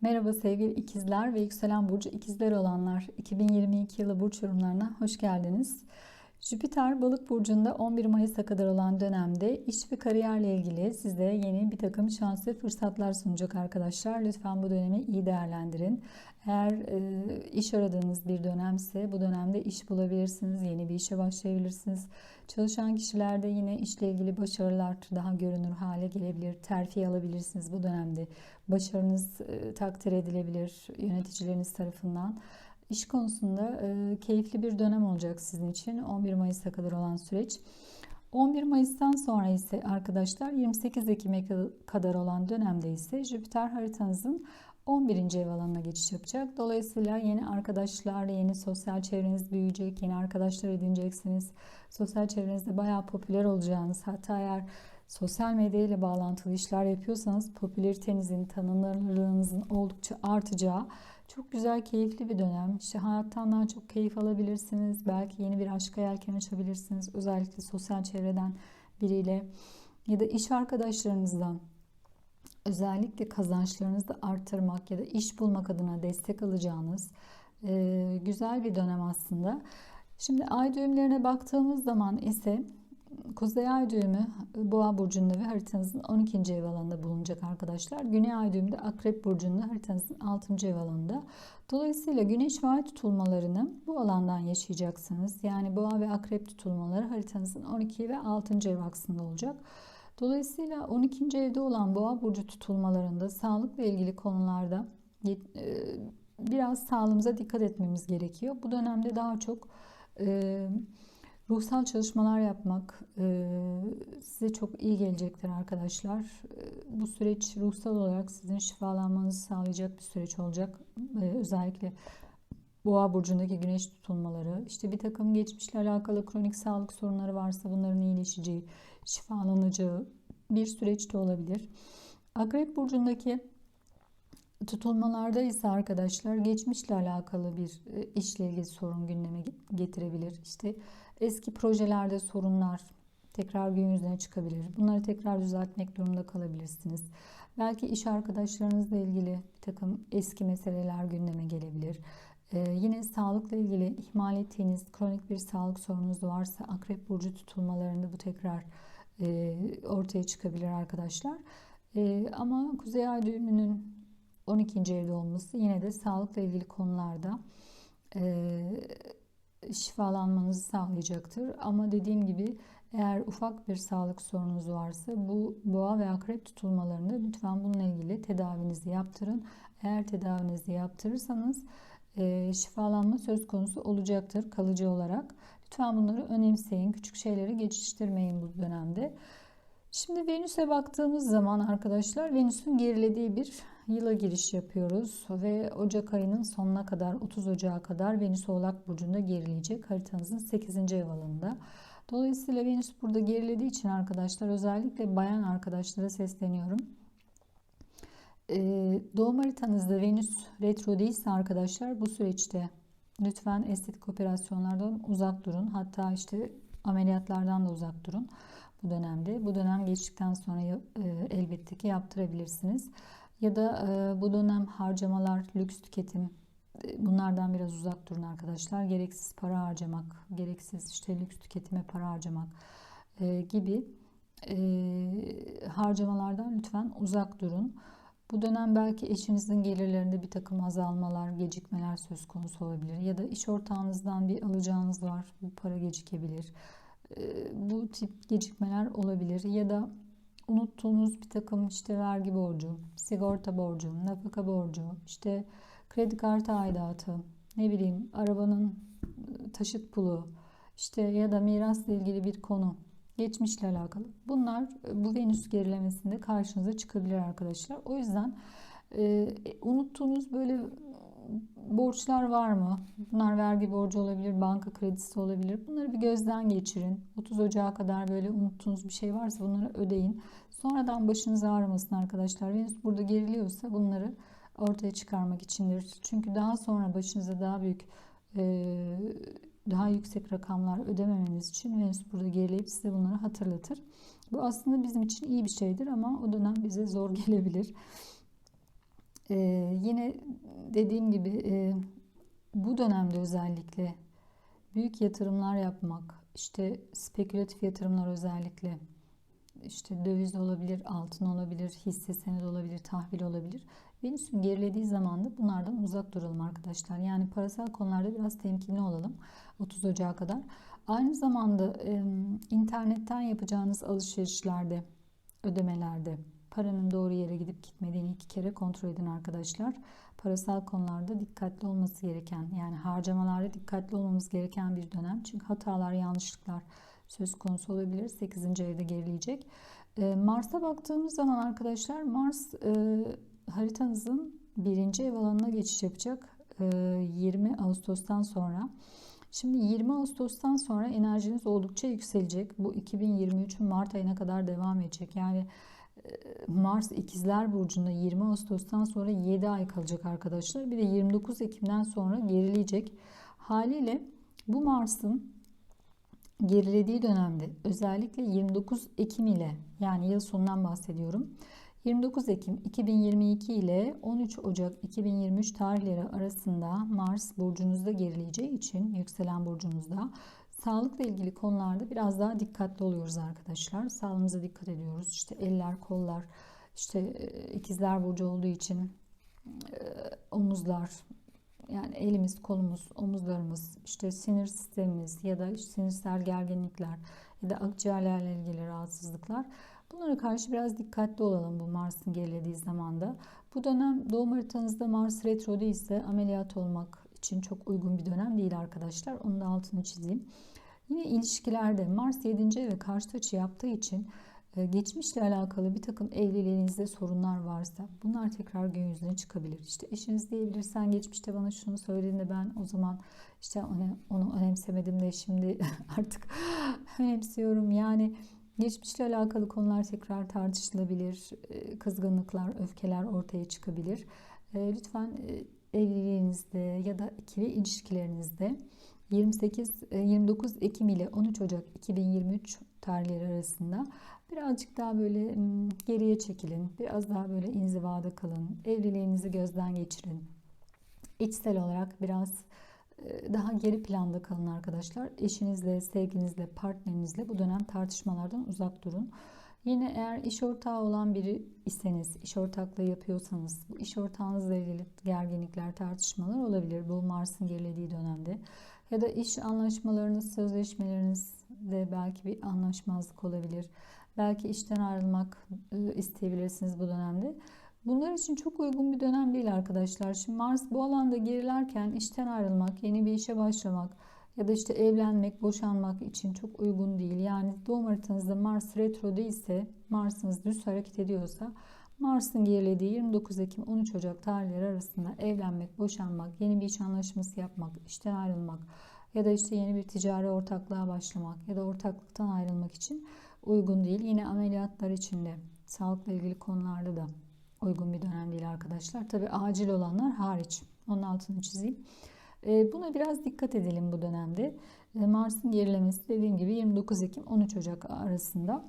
Merhaba sevgili ikizler ve yükselen burcu ikizler olanlar. 2022 yılı burç yorumlarına hoş geldiniz. Jüpiter balık burcunda 11 Mayıs'a kadar olan dönemde iş ve kariyerle ilgili size yeni bir takım şans ve fırsatlar sunacak arkadaşlar. Lütfen bu dönemi iyi değerlendirin. Eğer e, iş aradığınız bir dönemse bu dönemde iş bulabilirsiniz, yeni bir işe başlayabilirsiniz. Çalışan kişilerde yine işle ilgili başarılar daha görünür hale gelebilir. Terfi alabilirsiniz bu dönemde. Başarınız e, takdir edilebilir yöneticileriniz tarafından. İş konusunda e, keyifli bir dönem olacak sizin için 11 Mayıs'a kadar olan süreç. 11 Mayıs'tan sonra ise arkadaşlar 28 Ekim'e kadar olan dönemde ise Jüpiter haritanızın 11. ev alanına geçiş yapacak. Dolayısıyla yeni arkadaşlar, yeni sosyal çevreniz büyüyecek, yeni arkadaşlar edineceksiniz. Sosyal çevrenizde bayağı popüler olacağınız, hatta eğer sosyal medya ile bağlantılı işler yapıyorsanız popülaritenizin, tanınırlığınızın oldukça artacağı çok güzel, keyifli bir dönem. İşte hayattan daha çok keyif alabilirsiniz. Belki yeni bir aşka yelken açabilirsiniz. Özellikle sosyal çevreden biriyle ya da iş arkadaşlarınızdan özellikle kazançlarınızı arttırmak ya da iş bulmak adına destek alacağınız güzel bir dönem aslında. Şimdi ay düğümlerine baktığımız zaman ise Kuzey ay düğümü Boğa burcunda ve haritanızın 12. ev alanında bulunacak arkadaşlar. Güney ay düğümü de Akrep burcunda haritanızın 6. ev alanında. Dolayısıyla güneş ve ay tutulmalarını bu alandan yaşayacaksınız. Yani Boğa ve Akrep tutulmaları haritanızın 12 ve 6. ev aksında olacak. Dolayısıyla 12. evde olan Boğa burcu tutulmalarında sağlıkla ilgili konularda e, biraz sağlığımıza dikkat etmemiz gerekiyor. Bu dönemde daha çok e, Ruhsal çalışmalar yapmak e, size çok iyi gelecektir arkadaşlar. E, bu süreç ruhsal olarak sizin şifalanmanızı sağlayacak bir süreç olacak. E, özellikle Boğa burcundaki güneş tutulmaları, işte bir takım geçmişle alakalı kronik sağlık sorunları varsa bunların iyileşeceği, şifalanacağı bir süreçte olabilir. Akrep burcundaki tutulmalarda ise arkadaşlar geçmişle alakalı bir işle ilgili sorun gündeme getirebilir. İşte Eski projelerde sorunlar tekrar gün yüzüne çıkabilir. Bunları tekrar düzeltmek durumunda kalabilirsiniz. Belki iş arkadaşlarınızla ilgili bir takım eski meseleler gündeme gelebilir. Ee, yine sağlıkla ilgili ihmal ettiğiniz kronik bir sağlık sorununuz varsa akrep burcu tutulmalarında bu tekrar e, ortaya çıkabilir arkadaşlar. E, ama kuzey ay düğümünün 12. evde olması yine de sağlıkla ilgili konularda e, şifalanmanızı sağlayacaktır. Ama dediğim gibi eğer ufak bir sağlık sorununuz varsa bu boğa ve akrep tutulmalarında lütfen bununla ilgili tedavinizi yaptırın. Eğer tedavinizi yaptırırsanız e, şifalanma söz konusu olacaktır kalıcı olarak. Lütfen bunları önemseyin. Küçük şeyleri geçiştirmeyin bu dönemde. Şimdi Venüs'e baktığımız zaman arkadaşlar Venüs'ün gerilediği bir yıla giriş yapıyoruz ve Ocak ayının sonuna kadar 30 Ocak'a kadar Venüs Oğlak Burcu'nda gerileyecek haritanızın 8. ev alanında. Dolayısıyla Venüs burada gerilediği için arkadaşlar özellikle bayan arkadaşlara sesleniyorum. Ee, doğum haritanızda Venüs retro değilse arkadaşlar bu süreçte lütfen estetik operasyonlardan uzak durun. Hatta işte ameliyatlardan da uzak durun bu dönemde. Bu dönem geçtikten sonra e, elbette ki yaptırabilirsiniz. Ya da e, bu dönem harcamalar, lüks tüketim e, bunlardan biraz uzak durun arkadaşlar. Gereksiz para harcamak, gereksiz işte lüks tüketime para harcamak e, gibi harcamalardan lütfen uzak durun. Bu dönem belki eşinizin gelirlerinde bir takım azalmalar, gecikmeler söz konusu olabilir. Ya da iş ortağınızdan bir alacağınız var, bu para gecikebilir. Bu tip gecikmeler olabilir. Ya da unuttuğunuz bir takım işte vergi borcu, sigorta borcu, nafaka borcu, işte kredi kartı aidatı, ne bileyim arabanın ıı, taşıt pulu, işte ya da mirasla ilgili bir konu, geçmişle alakalı. Bunlar ıı, bu Venüs gerilemesinde karşınıza çıkabilir arkadaşlar. O yüzden e, unuttuğunuz böyle borçlar var mı? Bunlar vergi borcu olabilir, banka kredisi olabilir. Bunları bir gözden geçirin. 30 Ocağı kadar böyle unuttuğunuz bir şey varsa bunları ödeyin. Sonradan başınız ağrımasın arkadaşlar. Venüs burada geriliyorsa bunları ortaya çıkarmak içindir. Çünkü daha sonra başınıza daha büyük daha yüksek rakamlar ödememeniz için Venüs burada gerileyip size bunları hatırlatır. Bu aslında bizim için iyi bir şeydir ama o dönem bize zor gelebilir. Ee, yine dediğim gibi e, bu dönemde özellikle büyük yatırımlar yapmak, işte spekülatif yatırımlar özellikle işte döviz olabilir, altın olabilir, hisse senedi olabilir, tahvil olabilir. Venüs'ün gerilediği zaman da bunlardan uzak duralım arkadaşlar. Yani parasal konularda biraz temkinli olalım 30 Ocağı kadar. Aynı zamanda e, internetten yapacağınız alışverişlerde, ödemelerde paranın doğru yere gidip gitmediğini iki kere kontrol edin arkadaşlar. Parasal konularda dikkatli olması gereken yani harcamalarda dikkatli olmamız gereken bir dönem. Çünkü hatalar, yanlışlıklar söz konusu olabilir. 8. evde gerileyecek. E, Mars'a baktığımız zaman arkadaşlar Mars e, haritanızın birinci ev alanına geçiş yapacak. E, 20 Ağustos'tan sonra. Şimdi 20 Ağustos'tan sonra enerjiniz oldukça yükselecek. Bu 2023'ün Mart ayına kadar devam edecek. Yani Mars ikizler burcunda 20 Ağustos'tan sonra 7 ay kalacak arkadaşlar. Bir de 29 Ekim'den sonra gerileyecek. Haliyle bu Mars'ın gerilediği dönemde özellikle 29 Ekim ile yani yıl sonundan bahsediyorum. 29 Ekim 2022 ile 13 Ocak 2023 tarihleri arasında Mars burcunuzda gerileyeceği için yükselen burcunuzda sağlıkla ilgili konularda biraz daha dikkatli oluyoruz arkadaşlar. Sağlığımıza dikkat ediyoruz. İşte eller, kollar, işte e, ikizler burcu olduğu için e, omuzlar, yani elimiz, kolumuz, omuzlarımız, işte sinir sistemimiz ya da işte sinirsel gerginlikler ya da akciğerlerle ilgili rahatsızlıklar Bunlara karşı biraz dikkatli olalım bu Mars'ın gerilediği zamanda. Bu dönem doğum haritanızda Mars retro ise ameliyat olmak için çok uygun bir dönem değil arkadaşlar. Onun da altını çizeyim. Yine ilişkilerde Mars 7. eve karşı açı yaptığı için e, geçmişle alakalı bir takım evliliğinizde sorunlar varsa bunlar tekrar gün yüzüne çıkabilir. İşte eşiniz diyebilir sen geçmişte bana şunu söylediğinde ben o zaman işte onu, onu önemsemedim de şimdi artık önemsiyorum. Yani Geçmişle alakalı konular tekrar tartışılabilir. Ee, kızgınlıklar, öfkeler ortaya çıkabilir. Ee, lütfen e, evliliğinizde ya da ikili ilişkilerinizde 28 29 e, Ekim ile 13 Ocak 2023 tarihleri arasında birazcık daha böyle geriye çekilin. Biraz daha böyle inzivada kalın. Evliliğinizi gözden geçirin. İçsel olarak biraz ee, daha geri planda kalın arkadaşlar. Eşinizle, sevginizle, partnerinizle bu dönem tartışmalardan uzak durun. Yine eğer iş ortağı olan biri iseniz, iş ortaklığı yapıyorsanız bu iş ortağınızla ilgili gerginlikler, tartışmalar olabilir bu Mars'ın gerilediği dönemde. Ya da iş anlaşmalarınız, sözleşmelerinizde belki bir anlaşmazlık olabilir. Belki işten ayrılmak ıı, isteyebilirsiniz bu dönemde. Bunlar için çok uygun bir dönem değil arkadaşlar. Şimdi Mars bu alanda gerilerken işten ayrılmak, yeni bir işe başlamak ya da işte evlenmek, boşanmak için çok uygun değil. Yani doğum haritanızda Mars retro değilse, Mars'ınız düz hareket ediyorsa Mars'ın gerilediği 29 Ekim 13 Ocak tarihleri arasında evlenmek, boşanmak, yeni bir iş anlaşması yapmak, işten ayrılmak ya da işte yeni bir ticari ortaklığa başlamak ya da ortaklıktan ayrılmak için uygun değil. Yine ameliyatlar için de sağlıkla ilgili konularda da uygun bir dönem değil arkadaşlar. Tabi acil olanlar hariç. Onun altını çizeyim. Ee, buna biraz dikkat edelim bu dönemde. Ee, Mars'ın gerilemesi dediğim gibi 29 Ekim 13 Ocak arasında.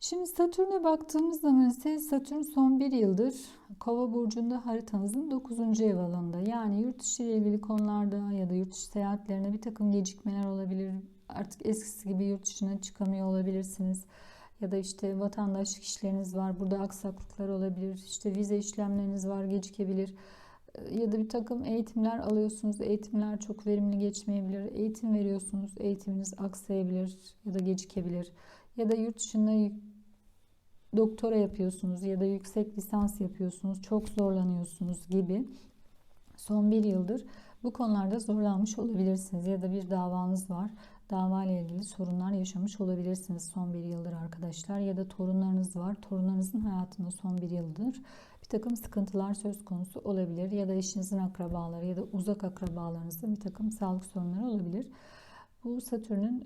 Şimdi Satürn'e baktığımız zaman ise Satürn son bir yıldır Kova burcunda haritanızın 9. ev alanında. Yani yurt dışı ile ilgili konularda ya da yurt dışı seyahatlerine bir takım gecikmeler olabilir. Artık eskisi gibi yurt dışına çıkamıyor olabilirsiniz ya da işte vatandaşlık işleriniz var. Burada aksaklıklar olabilir. İşte vize işlemleriniz var, gecikebilir. Ya da bir takım eğitimler alıyorsunuz. Eğitimler çok verimli geçmeyebilir. Eğitim veriyorsunuz. Eğitiminiz aksayabilir ya da gecikebilir. Ya da yurt dışında doktora yapıyorsunuz ya da yüksek lisans yapıyorsunuz. Çok zorlanıyorsunuz gibi. Son bir yıldır bu konularda zorlanmış olabilirsiniz ya da bir davanız var dava ile ilgili sorunlar yaşamış olabilirsiniz son bir yıldır arkadaşlar. Ya da torunlarınız var. Torunlarınızın hayatında son bir yıldır takım sıkıntılar söz konusu olabilir. Ya da eşinizin akrabaları ya da uzak akrabalarınızda bir takım sağlık sorunları olabilir. Bu Satürn'ün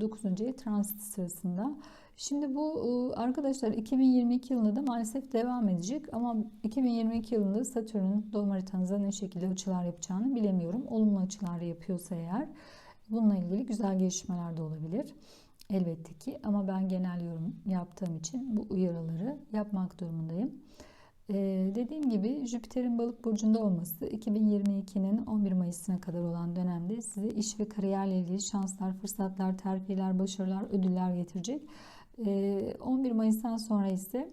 9. ev transit sırasında. Şimdi bu arkadaşlar 2022 yılında da maalesef devam edecek ama 2022 yılında Satürn'ün doğum haritanıza ne şekilde açılar yapacağını bilemiyorum. Olumlu açılar yapıyorsa eğer Bununla ilgili güzel gelişmeler de olabilir. Elbette ki ama ben genel yorum yaptığım için bu uyarıları yapmak durumundayım. Ee, dediğim gibi Jüpiter'in balık burcunda olması 2022'nin 11 Mayıs'ına kadar olan dönemde size iş ve kariyerle ilgili şanslar, fırsatlar, terfiler, başarılar, ödüller getirecek. Ee, 11 Mayıs'tan sonra ise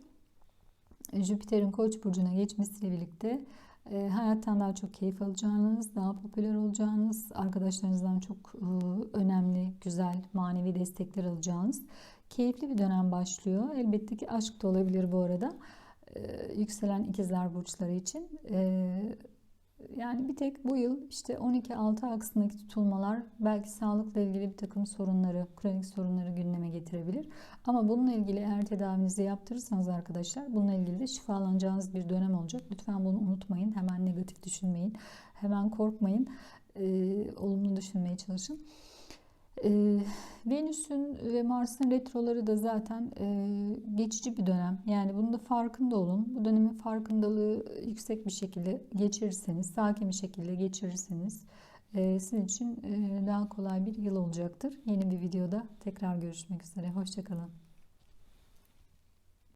Jüpiter'in Koç burcuna geçmesiyle birlikte e, hayattan daha çok keyif alacağınız, daha popüler olacağınız, arkadaşlarınızdan çok e, önemli, güzel, manevi destekler alacağınız keyifli bir dönem başlıyor. Elbette ki aşk da olabilir bu arada. E, yükselen ikizler burçları için. E, yani bir tek bu yıl işte 12-6 aksındaki tutulmalar belki sağlıkla ilgili bir takım sorunları, kronik sorunları gündeme getirebilir. Ama bununla ilgili eğer tedavinizi yaptırırsanız arkadaşlar bununla ilgili de şifalanacağınız bir dönem olacak. Lütfen bunu unutmayın. Hemen negatif düşünmeyin. Hemen korkmayın. Ee, olumlu düşünmeye çalışın. Ee, Venüs'ün ve Mars'ın retroları da zaten e, geçici bir dönem. Yani bunun da farkında olun. Bu dönemin farkındalığı yüksek bir şekilde geçirirseniz, sakin bir şekilde geçirirseniz e, sizin için e, daha kolay bir yıl olacaktır. Yeni bir videoda tekrar görüşmek üzere. Hoşçakalın.